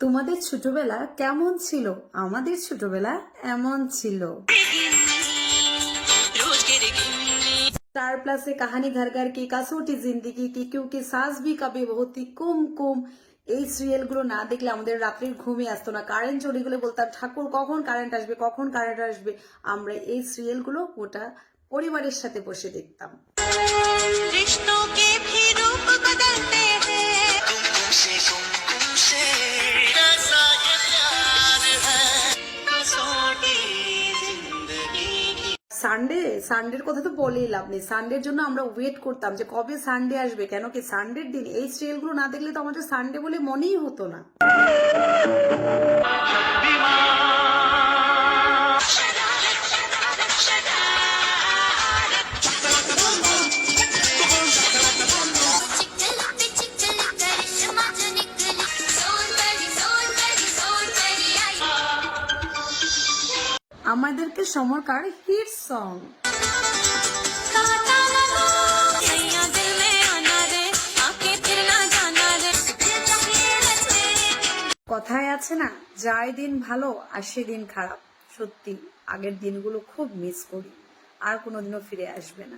তোমাদের ছোটবেলা কেমন ছিল আমাদের ছোটবেলা এমন ছিল स्टार प्लस से कहानी घर घर की कसौटी जिंदगी की क्योंकि सास भी कभी बहुत ही কুম কুম এই সিরিয়ালগুলো না দেখলে আমাদের রাত্রির ঘুমই আসতো না কারেন্ট চলে গেলে বলতাম ঠাকুর কখন কারেন্ট আসবে কখন কারেন্ট আসবে আমরা এই সিরিয়ালগুলো গোটা পরিবারের সাথে বসে দেখতাম रिश्तों के भी रूप बदलते সানডে সানডের কথা তো বলেই লাভ নেই। সানডের জন্য আমরা ওয়েট করতাম যে কবে সানডে আসবে, কেন কি সানডের দিন এই সিরিয়ালগুলো না দেখলে তো আমাদের সানডে বলে মনেই হতো না। আমাদেরকে সমরকার হিট সং কথায় আছে না যায় দিন ভালো আর সেদিন খারাপ। সত্যি, আগের দিনগুলো খুব মিস করি। আর কোনোদিনও ফিরে আসবে না।